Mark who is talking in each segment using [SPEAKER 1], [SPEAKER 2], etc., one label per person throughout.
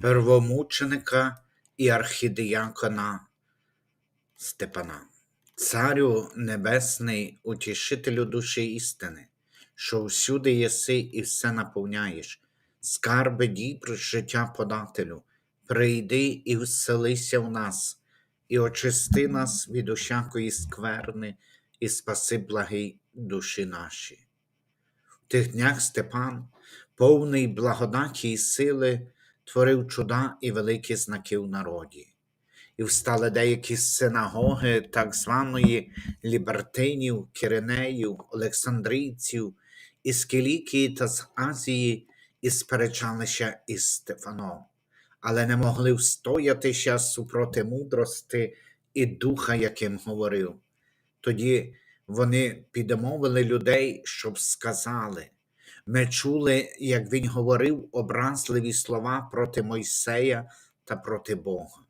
[SPEAKER 1] первомученика і архідіякона Степана. Царю Небесний, утішителю душі істини, що всюди єси і все наповняєш, скарби дібр життя подателю, прийди і вселися в нас, і очисти нас від усякої скверни, і спаси благий душі наші. В тих днях Степан, повний благодаті і сили, творив чуда і великі знаки в народі. І встали деякі синагоги так званої лібертинів, киринеїв, олександрійців, із Кілікії та з Азії, і сперечалися із Стефаном, але не могли встоятися супроти мудрости і духа, яким говорив. Тоді вони підмовили людей, щоб сказали. Ми чули, як він говорив образливі слова проти Мойсея та проти Бога,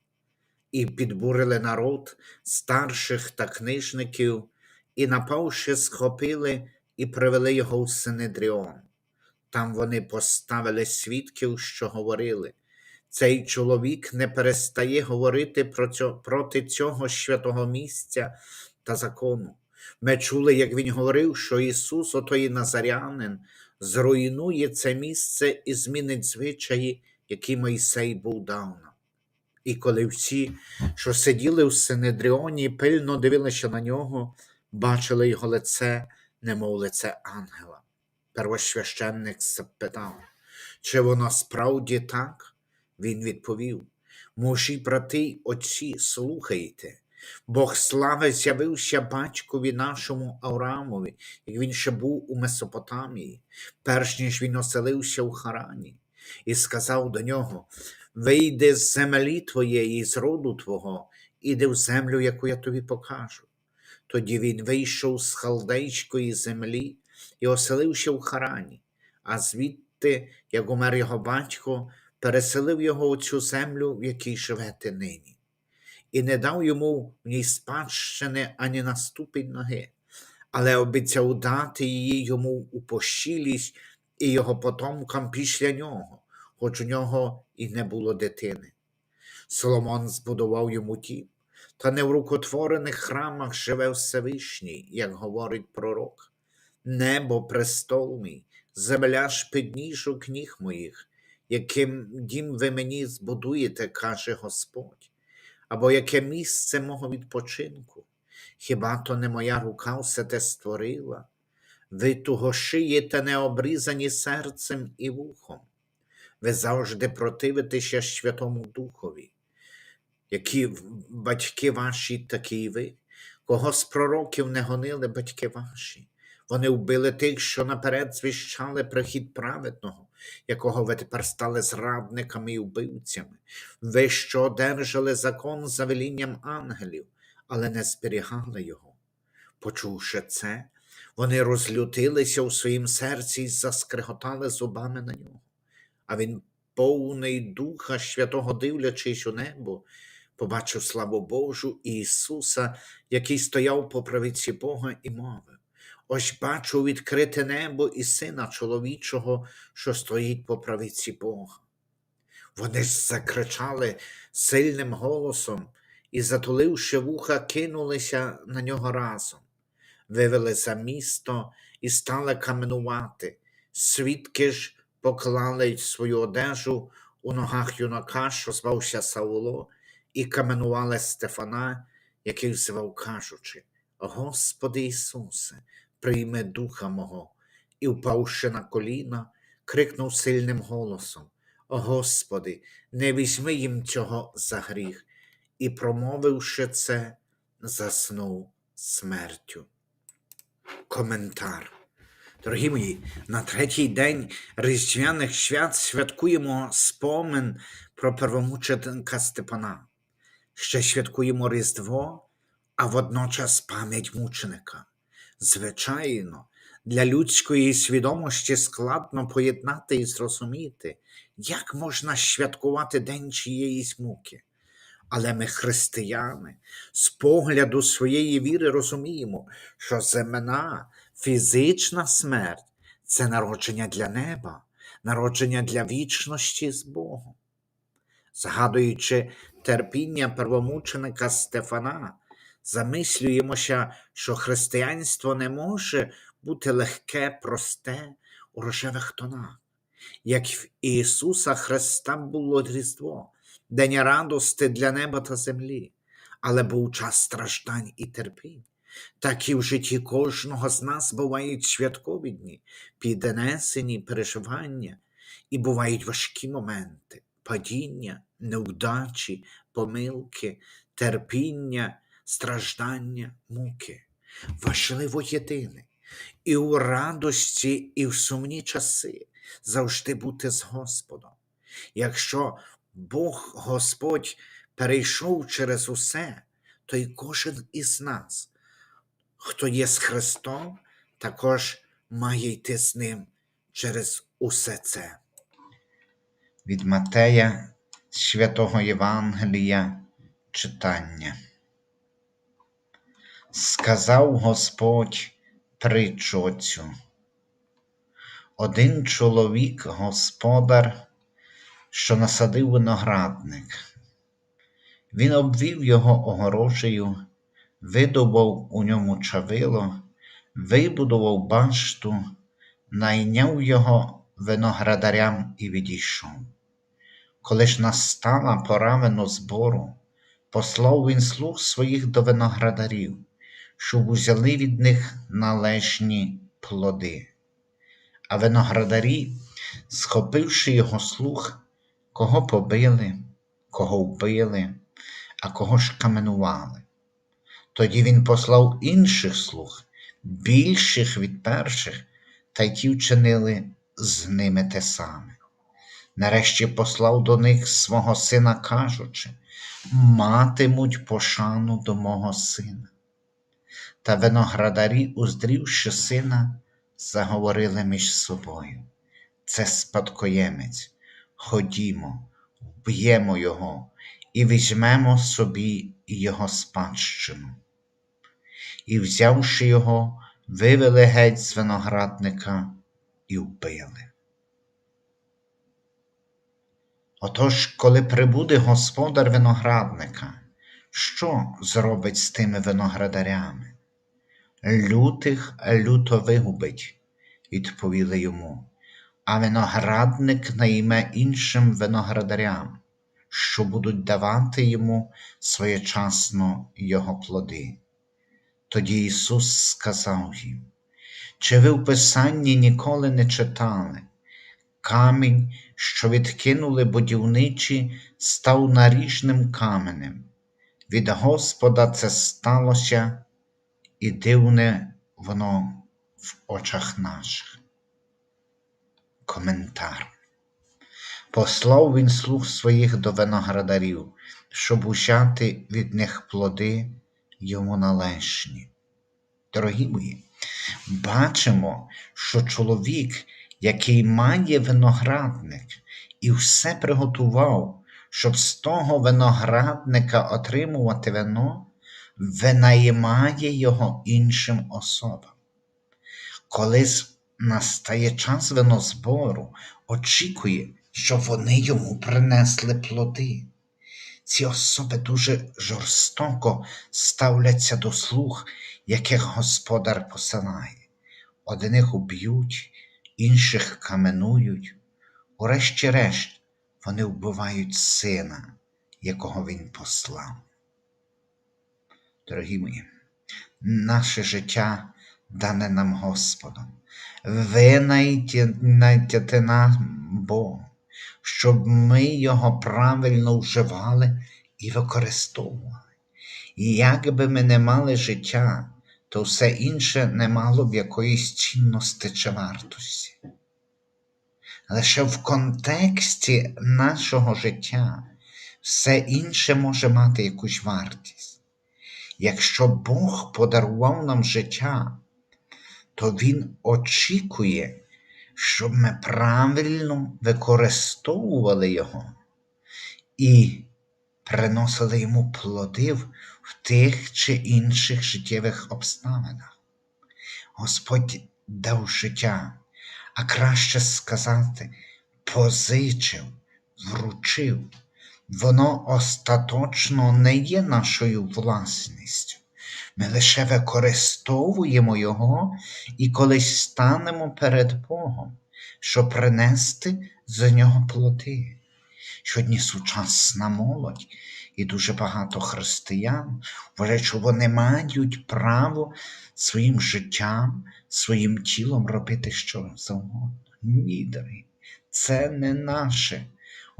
[SPEAKER 1] і підбурили народ старших та книжників, і, напавши, схопили і привели його у Синедріон. Там вони поставили свідків, що говорили. Цей чоловік не перестає говорити проти цього святого місця та закону. Ми чули, як він говорив, що Ісус, отої Назарянин, зруйнує це місце і змінить звичаї, які Мойсей був дав. І коли всі, що сиділи в Синедріоні, пильно дивилися на нього, бачили його лице, немов лице ангела. Первосвященник запитав, чи воно справді так? Він відповів: Мужі брати отці, слухайте. Бог слави з'явився батькові нашому Авраамові, як він ще був у Месопотамії, перш ніж він оселився у Харані, і сказав до нього: Вийди з землі твоєї, з роду твого, іди в землю, яку я тобі покажу. Тоді він вийшов з халдейської землі і оселився в Харані, а звідти, як умер його батько, переселив його у цю землю, в якій живете нині і не дав йому в ній спадщини ані на ноги, але обіцяв дати її йому у пощілість і його потомкам після нього, хоч у нього і не було дитини. Соломон збудував йому тім, та не в рукотворених храмах живе Всевишній, як говорить пророк. Небо престол мій, земля ж підніжок ніг моїх, яким дім ви мені збудуєте, каже Господь або яке місце мого відпочинку? Хіба то не моя рука все те створила? Ви туго шиєте необрізані серцем і вухом, ви завжди противитеся Святому Духові, які батьки ваші, такі і ви, кого з пророків не гонили батьки ваші. Вони вбили тих, що наперед звіщали прихід праведного, якого ви тепер стали зрадниками і вбивцями. Ви що одержали закон за велінням ангелів, але не зберігали його. Почувши це, вони розлютилися у своїм серці і заскриготали зубами на нього. А він, повний Духа Святого, дивлячись у небо, побачив славу Божу і Ісуса, який стояв по правиці Бога і мовив. Ось бачу відкрите небо і сина чоловічого, що стоїть по правиці Бога. Вони закричали сильним голосом і, затуливши вуха, кинулися на нього разом, вивели за місто і стали каменувати. Свідки ж поклали свою одежу у ногах юнака, що звався Сауло, і каменували Стефана, який звав, кажучи: Господи Ісусе, прийме духа мого, і, впавши на коліна, крикнув сильним голосом: О Господи, не візьми їм цього за гріх, і, промовивши це, заснув смертю. Коментар. Дорогі мої, на третій день Різдвяних свят святкуємо спомин про первомученика Степана. Ще святкуємо Різдво, а водночас пам'ять мученика. Звичайно, для людської свідомості складно поєднати і зрозуміти, як можна святкувати день чиєїсь муки. Але ми, християни, з погляду своєї віри розуміємо, що земна фізична смерть це народження для неба, народження для вічності з Богом. Згадуючи терпіння первомученика Стефана, замислюємося, що християнство не може бути легке, просте у рожевих тонах. Як в Ісуса Христа було Різдво, день радости для неба та землі, але був час страждань і терпінь. Так і в житті кожного з нас бувають святкові дні, піднесені переживання, і бувають важкі моменти, падіння, невдачі, помилки, терпіння, страждання, муки. Важливо єдине, і у радості, і в сумні часи завжди бути з Господом. Якщо Бог Господь перейшов через усе, то й кожен із нас, хто є з Христом, також має йти з ним через усе це. Від Матея Святого Євангелія читання. Сказав Господь притчу цю. Один чоловік, господар, що насадив виноградник. Він обвів його огорожею, видобув у ньому чавило, вибудував башту, найняв його виноградарям і відійшов. Коли ж настала пора винозбору, послав він слуг своїх до виноградарів, щоб узяли від них належні плоди. А виноградарі, схопивши його слух, кого побили, кого вбили, а кого ж каменували. Тоді він послав інших слуг, більших від перших, та й ті вчинили з ними те саме. Нарешті послав до них свого сина, кажучи, матимуть пошану до мого сина. Та виноградарі, уздрівши сина, заговорили між собою. Це спадкоємець. Ходімо, вб'ємо його і візьмемо собі його спадщину. І, взявши його, вивели геть з виноградника і вбили. Отож, коли прибуде господар виноградника, що зробить з тими виноградарями? Лютих люто вигубить, відповіли йому, а виноградник найме іншим виноградарям, що будуть давати йому своєчасно його плоди. Тоді Ісус сказав їм, чи ви в Писанні ніколи не читали? Камінь, що відкинули будівничі, став наріжним каменем. Від Господа це сталося, і дивне воно в очах наших. Коментар. Послав він слуг своїх до виноградарів, щоб ущати від них плоди йому належні. Дорогі мої, бачимо, що чоловік, який має виноградник і все приготував, щоб з того виноградника отримувати вино, винаймає його іншим особам. Коли настає час винозбору, очікує, що вони йому принесли плоди. Ці особи дуже жорстоко ставляться до слуг, яких господар посилає. Одних уб'ють, інших каменують, урешті-решт вони вбивають сина, якого він послав. Дорогі мої, наше життя дане нам Господом. Ви нам Богом, щоб ми його правильно вживали і використовували. І як би ми не мали життя, то все інше не мало б якоїсь цінності чи вартості. Лише в контексті нашого життя все інше може мати якусь вартість. Якщо Бог подарував нам життя, то Він очікує, щоб ми правильно використовували його і приносили йому плоди в тих чи інших життєвих обставинах. Господь дав життя, а краще сказати, позичив, вручив, воно остаточно не є нашою власністю. Ми лише використовуємо його і колись станемо перед Богом, щоб принести за нього плоди. Сьогодні сучасна молодь і дуже багато християн вважають, що вони мають право своїм життям, своїм тілом робити що завгодно. Ні, дорогі, це не наше.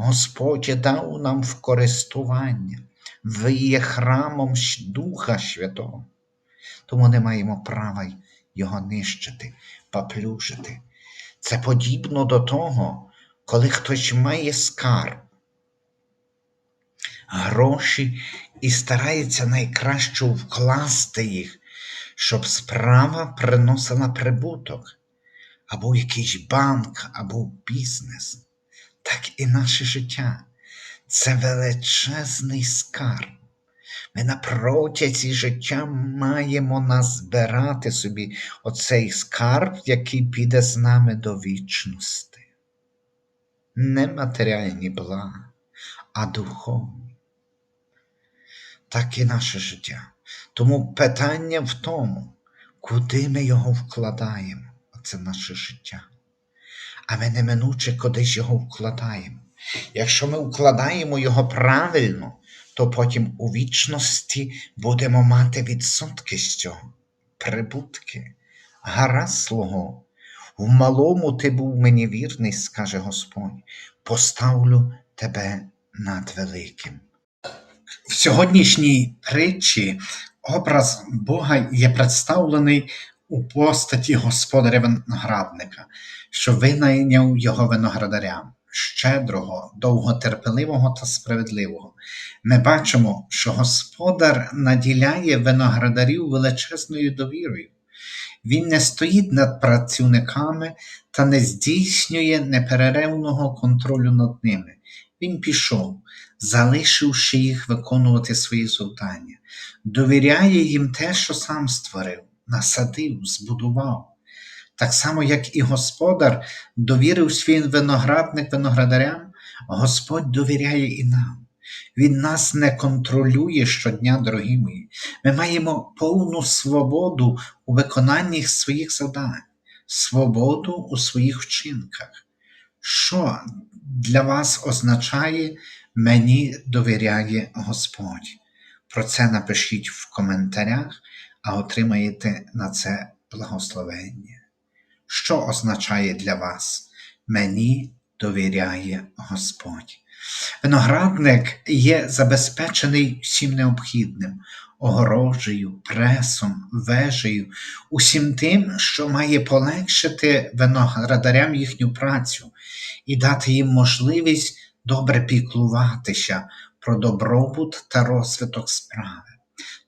[SPEAKER 1] Господь дав нам в користування. Ви є храмом Духа Святого. Тому не маємо права його нищити, поплюжити. Це подібно до того, коли хтось має скарб, гроші і старається найкраще вкласти їх, щоб справа приносила прибуток, або якийсь банк, або бізнес. Так і наше життя це величезний скарб. Ми на протязі життя маємо назбирати собі оцей скарб, який піде з нами до вічності. Не матеріальні блага, а духовні. Так і наше життя. Тому питання в тому, куди ми його вкладаємо, оце наше життя. А ми неминуче кудись його вкладаємо. Якщо ми вкладаємо його правильно, то потім у вічності будемо мати відсотки з цього, прибутки. Гаразд слуго, в малому ти був мені вірний, скаже Господь, поставлю тебе над великим. В сьогоднішній притчі образ Бога є представлений у постаті господаря виноградника, що винайняв його виноградарям щедрого, довготерпеливого та справедливого. Ми бачимо, що господар наділяє виноградарів величезною довірою. Він не стоїть над працівниками та не здійснює неперервного контролю над ними. Він пішов, залишивши їх виконувати свої завдання, довіряє їм те, що сам створив, насадив, збудував. Так само, як і господар довірив свій виноградник виноградарям, Господь довіряє і нам. Він нас не контролює щодня, дорогі мої. Ми маємо повну свободу у виконанні своїх завдань, свободу у своїх вчинках. Що для вас означає мені довіряє Господь? Про це напишіть в коментарях, а отримаєте на це благословення. Що означає для вас? Мені довіряє Господь. Виноградник є забезпечений всім необхідним, огорожею, пресом, вежею, усім тим, що має полегшити виноградарям їхню працю і дати їм можливість добре піклуватися про добробут та розвиток справи.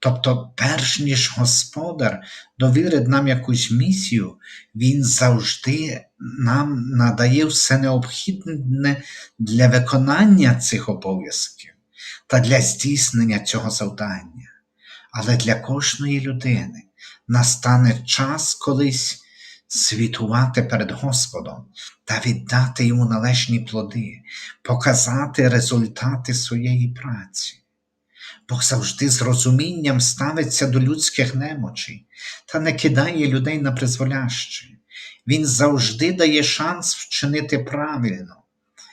[SPEAKER 1] Тобто, перш ніж господар довірить нам якусь місію, він завжди нам надає все необхідне для виконання цих обов'язків та для здійснення цього завдання. Але для кожної людини настане час колись світувати перед Господом та віддати йому належні плоди, показати результати своєї праці. Бог завжди з розумінням ставиться до людських немочей та не кидає людей на призволяще. Він завжди дає шанс вчинити правильно.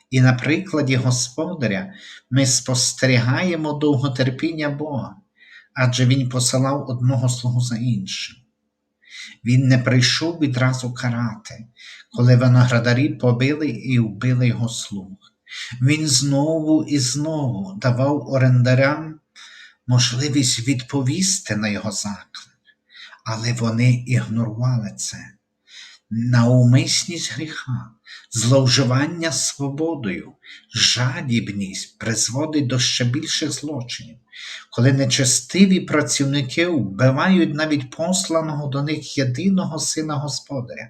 [SPEAKER 1] І на прикладі Господаря ми спостерігаємо довготерпіння Бога, адже Він посилав одного слугу за іншим. Він не прийшов відразу карати, коли виноградарі побили і вбили його слуг. Він знову і знову давав орендарям можливість відповісти на його заклик, але вони ігнорували це. Наумисність гріха, зловживання свободою, жадібність призводить до ще більших злочинів, коли нечестиві працівники вбивають навіть посланого до них єдиного сина господаря.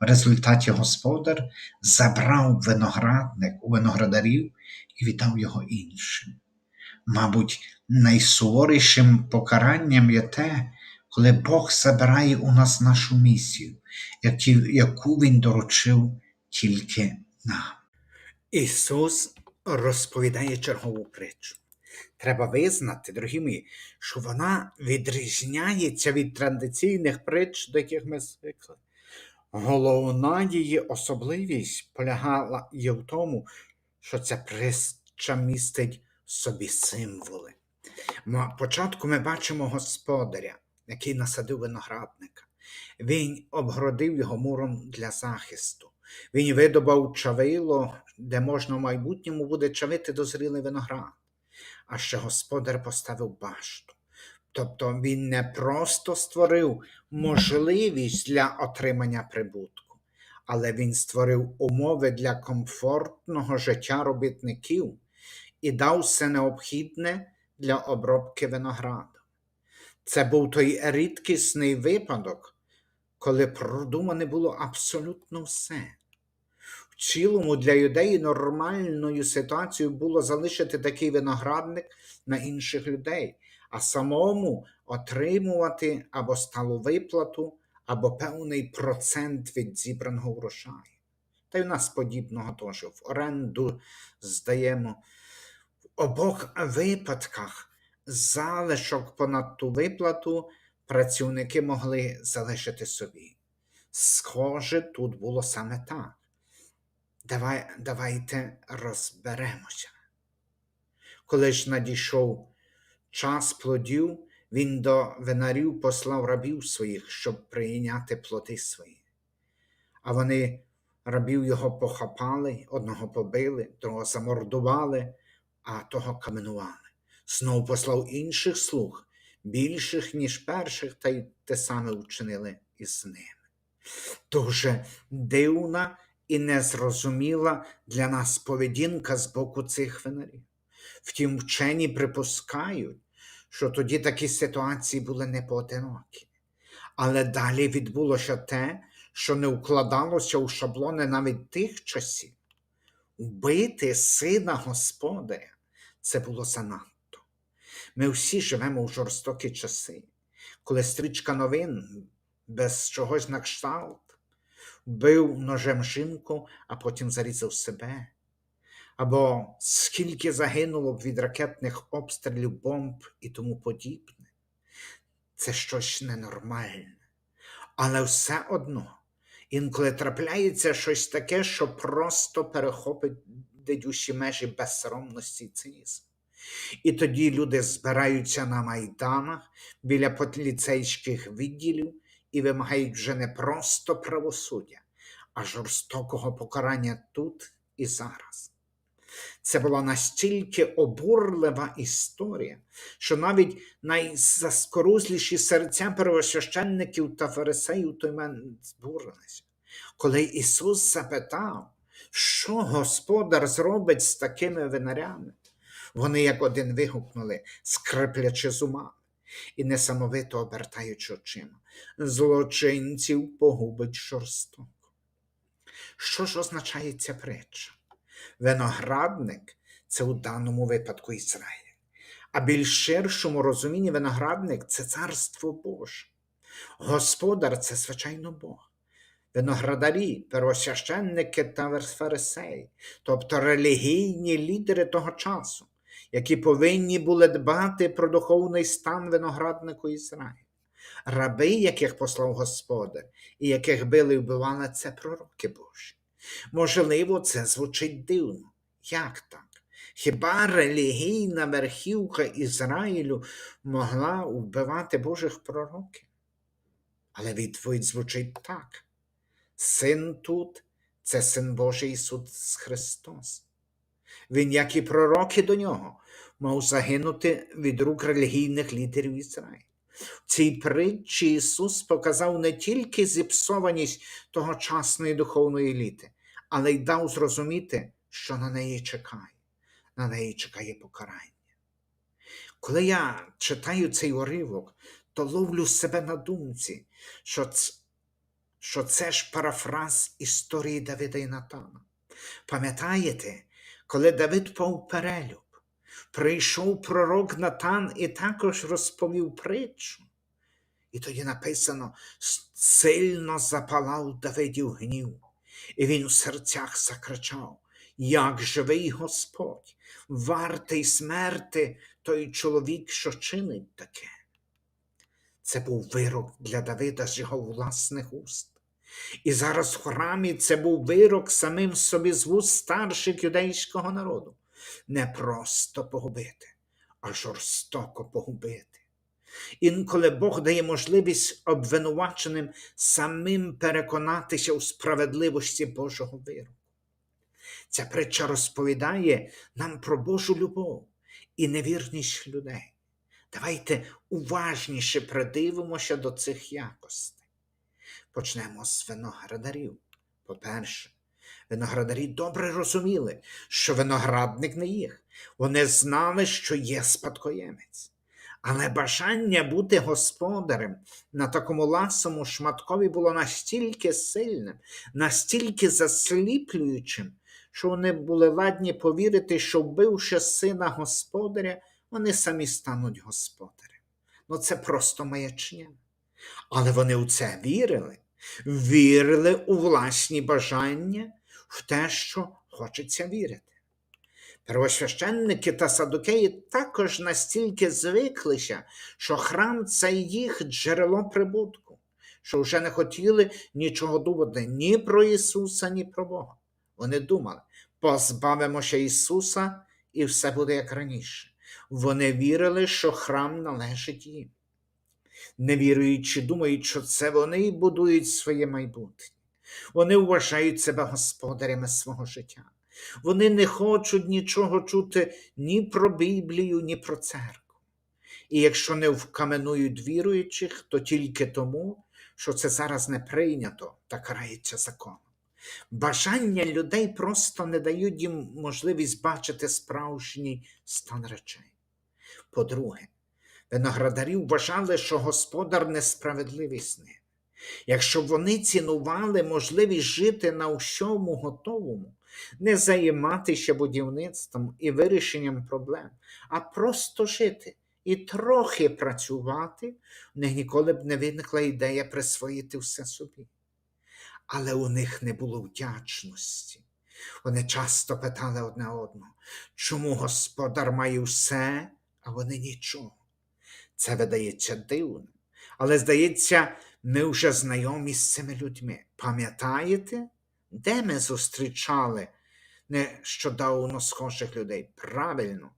[SPEAKER 1] В результаті господар забрав виноградник у виноградарів і віддав його іншим. Мабуть, найсуворішим покаранням є те, коли Бог забирає у нас нашу місію, яку Він доручив тільки нам. Ісус розповідає чергову притчу. Треба визнати, дорогі мої, що вона відрізняється від традиційних притч, до яких ми звикли. Головна її особливість полягала є в тому, що ця притча містить в собі символи. На початку ми бачимо господаря, який насадив виноградника. Він обгородив його муром для захисту. Він видобав чавило, де можна в майбутньому буде чавити дозрілий виноград. А ще господар поставив башту. Тобто він не просто створив можливість для отримання прибутку, але він створив умови для комфортного життя робітників і дав все необхідне для обробки винограду. Це був той рідкісний випадок, коли продумане було абсолютно все. В цілому для юдеї нормальною ситуацією було залишити такий виноградник на інших людей, а самому отримувати або сталу виплату, або певний процент від зібраного врожаю. Та й у нас подібного теж в оренду здаємо. Обох випадках залишок понад ту виплату працівники могли залишити собі. Схоже, тут було саме так. Давай, давайте розберемося. Коли ж надійшов час плодів, він до винарів послав рабів своїх, щоб прийняти плоди свої. А вони рабів його похапали, одного побили, другого замордували, а того каменували. Знов послав інших слуг, більших, ніж перших, та й те саме вчинили із ними. Дуже дивна і незрозуміла для нас поведінка з боку цих винарів. Втім, вчені припускають, що тоді такі ситуації були не поодинокі. Але далі відбулося те, що не вкладалося у шаблони навіть тих часів. Вбити сина господаря це було занадто. Ми всі живемо в жорстокі часи, коли стрічка новин без чогось на кшталт вбив ножем жінку, а потім зарізав себе. Або скільки загинуло б від ракетних обстрілів, бомб і тому подібне. Це щось ненормальне. Але все одно інколи трапляється щось таке, що просто перехопить усі межі безсоромності і цинізму. І тоді люди збираються на майданах біля поліцейських відділів і вимагають вже не просто правосуддя, а жорстокого покарання тут і зараз. Це була настільки обурлива історія, що навіть найзаскорузліші серця первосвященників та фарисеїв той момент збурилися. Коли Ісус запитав, що господар зробить з такими винарями, вони як один вигукнули, скриплячи зумами і несамовито обертаючи очима. Злочинців погубить жорстоко. Що ж означає ця притча? Виноградник це у даному випадку Ізраїль. А більш ширшому розумінні виноградник це царство Боже. Господар це, звичайно, Бог. Виноградарі, первосвященники та фарисеї, тобто релігійні лідери того часу, які повинні були дбати про духовний стан винограднику Ізраїля. Раби, яких послав Господар, і яких били і вбивали, це пророки Божі. Можливо, це звучить дивно. Як так? Хіба релігійна верхівка Ізраїлю могла вбивати Божих пророків? Але відповідь звучить так: Син тут це син Божий Ісус Христос. Він, як і пророки до нього, мав загинути від рук релігійних лідерів Ізраїлю. В цій притчі Ісус показав не тільки зіпсованість тогочасної духовної еліти, але й дав зрозуміти, що на неї чекає, на неї чекає покарання. Коли я читаю цей уривок, то ловлю себе на думці, що що це ж парафраз історії Давида і Натана. Пам'ятаєте, коли Давид пав перелюб, прийшов пророк Натан і також розповів притчу. І тоді написано: сильно запалав Давидів гнів, і він у серцях закричав: як живий Господь, вартий смерти той чоловік, що чинить таке. Це був вирок для Давида з його власних уст. І зараз в храмі це був вирок самим собі з вуст старших юдейського народу. Не просто погубити, а жорстоко погубити. Інколи Бог дає можливість обвинуваченим самим переконатися у справедливості Божого вироку. Ця притча розповідає нам про Божу любов і невірність людей. Давайте уважніше придивимося до цих якостей. Почнемо з виноградарів. По-перше, виноградарі добре розуміли, що виноградник не їх. Вони знали, що є спадкоємець. Але бажання бути господарем на такому ласому шматкові було настільки сильним, настільки засліплюючим, що вони були ладні повірити, що вбивши сина господаря, вони самі стануть господарем. Ну це просто маячня. Але вони у це вірили, вірили у власні бажання, в те, що хочеться вірити. Первосвященники та садукеї також настільки звиклися, що храм це їх джерело прибутку, що вже не хотіли нічого думати ні про Ісуса, ні про Бога. Вони думали, позбавимося Ісуса, і все буде як раніше. Вони вірили, що храм належить їм. Невіруючи, думають, що це вони будують своє майбутнє. Вони вважають себе господарями свого життя. Вони не хочуть нічого чути ні про Біблію, ні про церкву. І якщо не вкаменують віруючих, то тільки тому, що це зараз не прийнято та карається законом. Бажання людей просто не дають їм можливість бачити справжній стан речей. По-друге, виноградарі вважали, що господар несправедливий з ними. Якщо вони цінували можливість жити на всьому готовому, не займатися будівництвом і вирішенням проблем, а просто жити і трохи працювати, в них ніколи б не виникла ідея присвоїти все собі. Але у них не було вдячності. Вони часто питали одне одного, чому господар має все, а вони нічого. Це видається дивним, але здається, ми вже знайомі з цими людьми. Пам'ятаєте, де ми зустрічали нещодавно схожих людей? Правильно,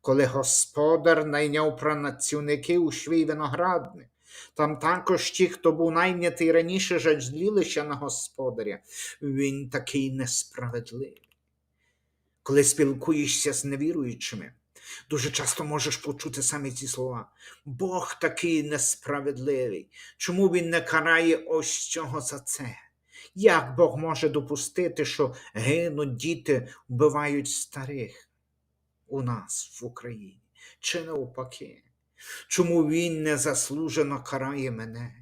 [SPEAKER 1] коли господар найняв працівників у свій виноградник. Там також ті, хто був найнятий раніше, жалілися на господаря. Він такий несправедливий. Коли спілкуєшся з невіруючими, дуже часто можеш почути саме ці слова. Бог такий несправедливий. Чому він не карає ось цього за це? Як Бог може допустити, що гинуть діти, вбивають старих у нас в Україні? Чи навпаки? Чому він незаслужено карає мене?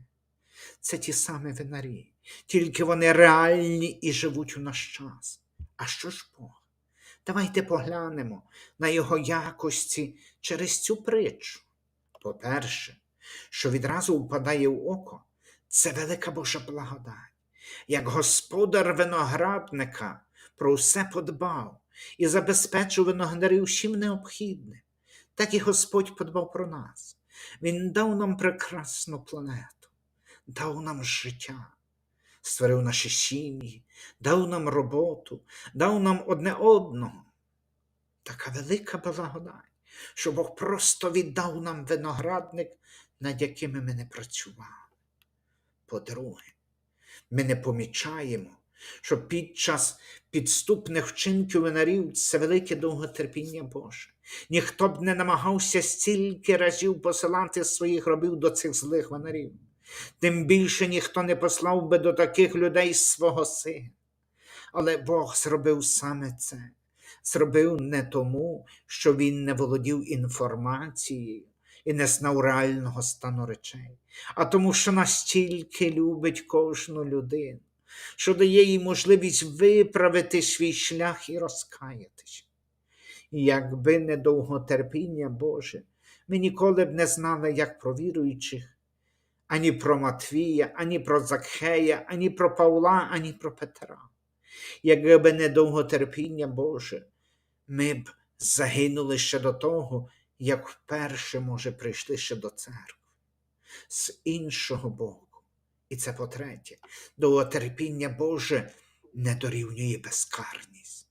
[SPEAKER 1] Це ті самі винарі, тільки вони реальні і живуть у наш час. А що ж Бог? Давайте поглянемо на його якості через цю притчу. По-перше, що відразу впадає в око, це велика Божа благодать. Як господар виноградника про все подбав і забезпечив виноградарів всім необхідним, так і Господь подбав про нас. Він дав нам прекрасну планету, дав нам життя, створив наші сім'ї, дав нам роботу, дав нам одне одного. Така велика благодать, що Бог просто віддав нам виноградник, над якими ми не працювали. По-друге, ми не помічаємо, що під час підступних вчинків винарів це велике довготерпіння Боже. Ніхто б не намагався стільки разів посилати своїх робів до цих злих винарів. Тим більше ніхто не послав би до таких людей свого сина. Але Бог зробив саме це. Зробив не тому, що він не володів інформацією і не знав реального стану речей, а тому, що настільки любить кожну людину, що дає їй можливість виправити свій шлях і розкаятися. Якби не довготерпіння Боже, ми ніколи б не знали, як про віруючих, ані про Матвія, ані про Закхея, ані про Павла, ані про Петра. Якби не довготерпіння Боже, ми б загинули ще до того, як вперше, може, прийшли ще до церкви. З іншого боку, і це по-третє, довготерпіння Боже не дорівнює безкарність.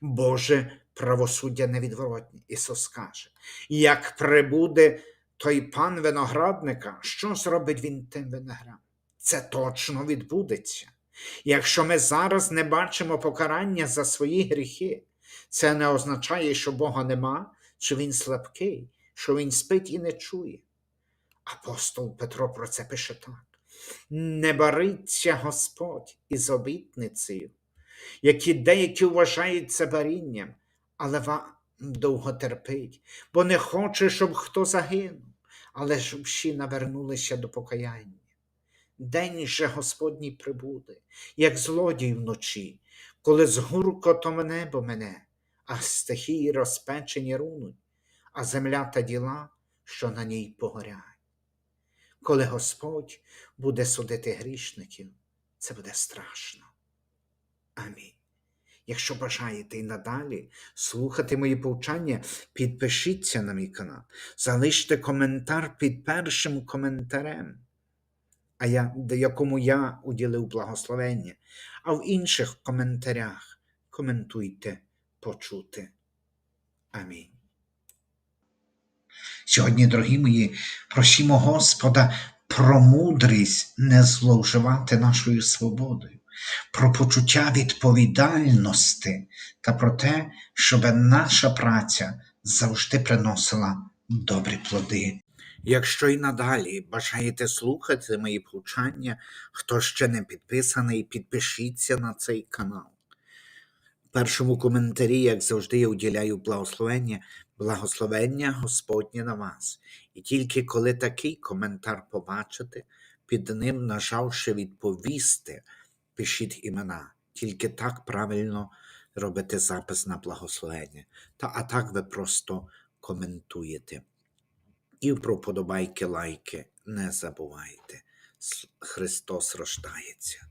[SPEAKER 1] Боже правосуддя невідворотне. Ісус каже, як прибуде той пан виноградника, що зробить він тим виноградом? Це точно відбудеться. Якщо ми зараз не бачимо покарання за свої гріхи, це не означає, що Бога нема, що Він слабкий, що Він спить і не чує. Апостол Петро про це пише так: не бариться Господь із обітницею, які деякі вважають це барінням, але вам довго терпить, бо не хоче, щоб хто загинув, але щоб всі навернулися до покаяння. День же Господній прибуде, як злодій вночі, коли з гуркотом небо мене, а стихії розпечені рунуть, а земля та діла, що на ній погорять. Коли Господь буде судити грішників, це буде страшно. Амінь. Якщо бажаєте і надалі слухати мої повчання, підпишіться на мій канал, залиште коментар під першим коментарем, а я, якому я уділив благословення, а в інших коментарях коментуйте почути. Амінь. Сьогодні, дорогі мої, просімо Господа про мудрість не зловживати нашою свободою, про почуття відповідальності та про те, щоб наша праця завжди приносила добрі плоди. Якщо й надалі бажаєте слухати мої повчання, хто ще не підписаний, підпишіться на цей канал. В першому коментарі, як завжди, я уділяю благословення, благословення Господнє на вас. І тільки коли такий коментар побачите, під ним, нажавши відповісти, пишіть імена. Тільки так правильно робите запис на благословення. Та а так ви просто коментуєте. І про подобайки, лайки не забувайте. Христос рождається.